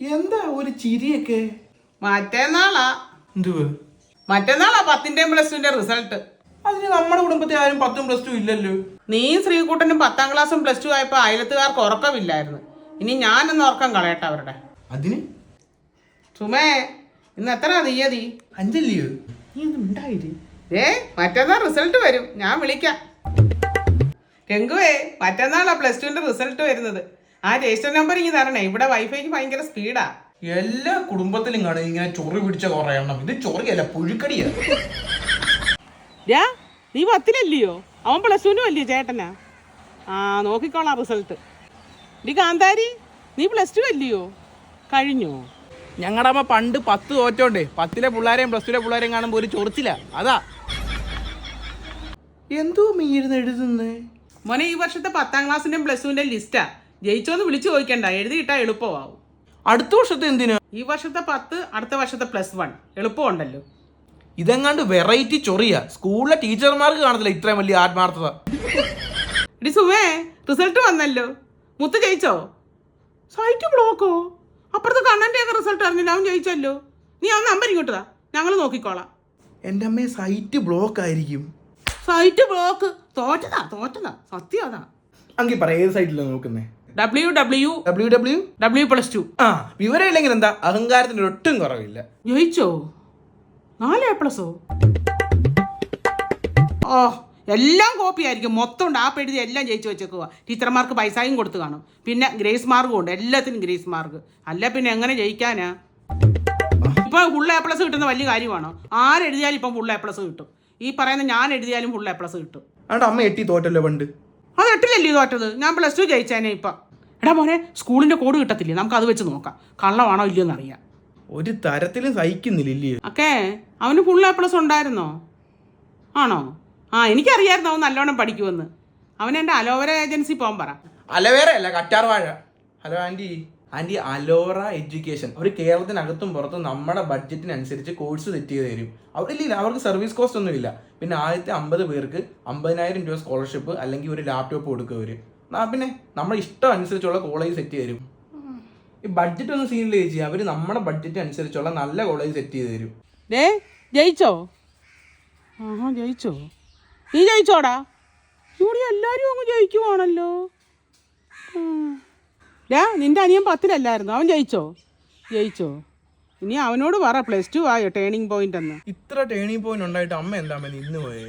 എന്താ ഒരു ചിരിയൊക്കെ? മറ്റന്നാളാ. എന്തുവാ? മറ്റന്നാളാ പത്തിന്റെയും പ്ലസ് ടുവിന്റെ റിസൾട്ട് അതിന് നമ്മുടെ കുടുംബത്തിൽ ആരും പത്തും പ്ലസ് ടു ഇല്ലല്ലോ. നീയും ശ്രീകുട്ടനും പത്താം ക്ലാസ്സും പ്ലസ് ടു ആയപ്പോ അയലത്തുകാർക്ക് ഉറക്കമില്ലായിരുന്നു. ഇനി ഞാനൊന്ന് ഉറക്കം കളയട്ടെ അവരുടെ. അതിന്? സുമേ ഇന്ന് എത്ര തീയതി? അഞ്ചല്ലയോ? നീ ഒന്നും ഉണ്ടായില്ലേ ഏ മറ്റന്നാൾ റിസൾട്ട് വരും. ഞാൻ വിളിക്കാം. രംഗുവേ മറ്റന്നാളാ പ്ലസ് ടുവിന്റെ റിസൾട്ട് വരുന്നത്. ആ രജിസ്റ്റർ നമ്പർ ഇങ്ങനെ തരണേ. ഇവിടെ വൈഫൈക്ക് ഭയങ്കര സ്പീഡാ. എല്ലാ കുടുംബത്തിലും കാണും ഇങ്ങനെ ചൊറി പിടിച്ച കുറെ എണ്ണം. ഇത് ചൊറിയല്ല പുഴുക്കടിയാ. നീ പത്തിലല്ലയോ അവൻ പ്ലസ് ടുവിനും അല്ലയോ ചേട്ടനാ? ആ നോക്കിക്കോളാം റിസൾട്ട് നീ കാന്താരി നീ പ്ലസ് ടു അല്ലയോ? കഴിഞ്ഞോ? ഞങ്ങളുടെ അമ്മ പണ്ട് പത്ത് തോറ്റോണ്ടേ പത്തിലെ പിള്ളേരെയും പ്ലസ് ടുലെ പിള്ളേരെയും കാണുമ്പോൾ ഒരു ചൊറിച്ചില്ല അതാ. എന്തോ മീരുന്ന് എഴുതുന്നേ? മോനെ ഈ വർഷത്തെ പത്താം ക്ലാസ്സിന്റെയും പ്ലസ് ടുവിന്റെ ലിസ്റ്റാ ജയിച്ചോന്ന് വിളിച്ചു ചോദിക്കണ്ട. എഴുതിയിട്ടാ എളുപ്പമാവും. അടുത്ത വർഷത്തെ എന്തിനാ? ഈ വർഷത്തെ പത്ത് അടുത്ത വർഷത്തെ പ്ലസ് വൺ എളുപ്പമുണ്ടല്ലോ. ഇതെങ്ങാണ്ട് വെറൈറ്റി ചൊറിയ. സ്കൂളിലെ ടീച്ചർമാർക്ക് കാണത്തില്ല ഇത്രയും വലിയ ആത്മാർത്ഥത. എടി റിസൾട്ട് വന്നല്ലോ. മുത്ത് ജയിച്ചോ? സൈറ്റ് ബ്ലോക്കോ അപ്പുറത്ത് കണ്ണന്റെ ഒക്കെ റിസൾട്ട് അറിഞ്ഞില്ല അവൻ ജയിച്ചല്ലോ. നീ ആ നമ്പർ ഇങ്ങോട്ടതാ ഞങ്ങൾ നോക്കിക്കോളാം. എന്റെ അമ്മയെ സൈറ്റ് ബ്ലോക്ക് ആയിരിക്കും. സൈറ്റ് ബ്ലോക്ക് തോറ്റതാ തോറ്റതാ. സത്യം അതാ. അങ്കിൽ പറ ഏത് സൈറ്റിലാണ് നോക്കുന്നേ? W W W W W plus two ആ വിവരം ഇല്ലെങ്കിൽ എന്താ? അഹങ്കാരത്തിന്റെ ഒട്ടും കുറവില്ല. ജയിച്ചോ? നാല് എ പ്ലസോ ഓ? എല്ലാം കോപ്പി ആയിരിക്കും. മൊത്തം ഉണ്ട്. ആപ്പ് എഴുതി എല്ലാം ജയിച്ചു വെച്ചേക്കുക ടീച്ചർമാർക്ക് പൈസയും കൊടുത്തു കാണും. പിന്നെ ഗ്രേസ് മാർക്കും ഉണ്ട്. എല്ലാത്തിനും ഗ്രേസ് മാർക്ക് അല്ല പിന്നെ എങ്ങനെ ജയിക്കാനാ? ഇപ്പൊ ഫുൾ എ പ്ലസ് കിട്ടുന്ന വലിയ കാര്യമാണോ? ആരെഴുതിയാലും ഇപ്പം ഫുൾ എ പ്ലസ് കിട്ടും. ഈ പറയുന്ന ഞാൻ എഴുതിയാലും ഫുൾ എ പ്ലസ് കിട്ടും. അമ്മ എട്ടി തോറ്റല്ലോ പണ്ട്. അത് എട്ടിലല്ലേ തോറ്റത്? ഞാൻ പ്ലസ് ടു ജയിച്ചേനെ ഇപ്പം. എടാ മോനെ സ്കൂളിന്റെ കോഡ് കിട്ടത്തില്ലേ? നമുക്ക് അത് വെച്ച് നോക്കാം. കള്ളമാണോ ഇല്ലയോ എന്നറിയാം. ഒരു തരത്തിലും സഹിക്കുന്നില്ല ഇല്ലയോ അവന് ഫുൾ എ പ്ലസ് ഉണ്ടായിരുന്നോ? ആണോ? ആ എനിക്കറിയായിരുന്നു അവൻ നല്ലോണം പഠിക്കുമെന്ന്. അവൻ എന്റെ അലോവര ഏജൻസി പോകാൻ പറ. അലോവേര അല്ല കറ്റാർ വാഴ hello aunty aunty Alora education. അവർ കേരളത്തിനകത്തും പുറത്തും നമ്മുടെ ബഡ്ജറ്റിനനുസരിച്ച് കോഴ്സ് സെറ്റ് ചെയ്ത് തരും. അവിടെ ഇല്ല അവർക്ക് സർവീസ് കോസ്റ്റ് ഒന്നും ഇല്ല പിന്നെ ആദ്യത്തെ അമ്പത് പേർക്ക് അമ്പതിനായിരം രൂപ സ്കോളർഷിപ്പ് അല്ലെങ്കിൽ ഒരു ലാപ്ടോപ്പ് കൊടുക്കുക അവർ പിന്നെ നമ്മുടെ ഇഷ്ടം അനുസരിച്ചുള്ള കോളേജ് സെറ്റ് ചെയ്ത് തരും ഈ ബഡ്ജറ്റ് ഒന്നും സീനിൽ ചേച്ചി അവർ നമ്മുടെ ബഡ്ജറ്റ് അനുസരിച്ചുള്ള നല്ല കോളേജ് സെറ്റ് ചെയ്ത് തരും. ഡേ ജയിച്ചോ? ആഹാ ജയിച്ചോ? നീ ജയിച്ചോടാ? ഇവിടെ എല്ലാവരും അങ്ങ് ജയിക്കുവാണല്ലോ. ഡാ നിന്റെ അനിയൻ പത്തിലല്ലായിരുന്നു? അവൻ ജയിച്ചോ? ജയിച്ചോ? ഇനി അവനോട് പറ പ്ലസ് ടു ആയോ ടേണിംഗ് പോയിന്റ് എന്ന്. ഇത്ര ടേണിംഗ് പോയിന്റ് ഉണ്ടായിട്ട് അമ്മ എന്താ ഇന്ന് പോയേ?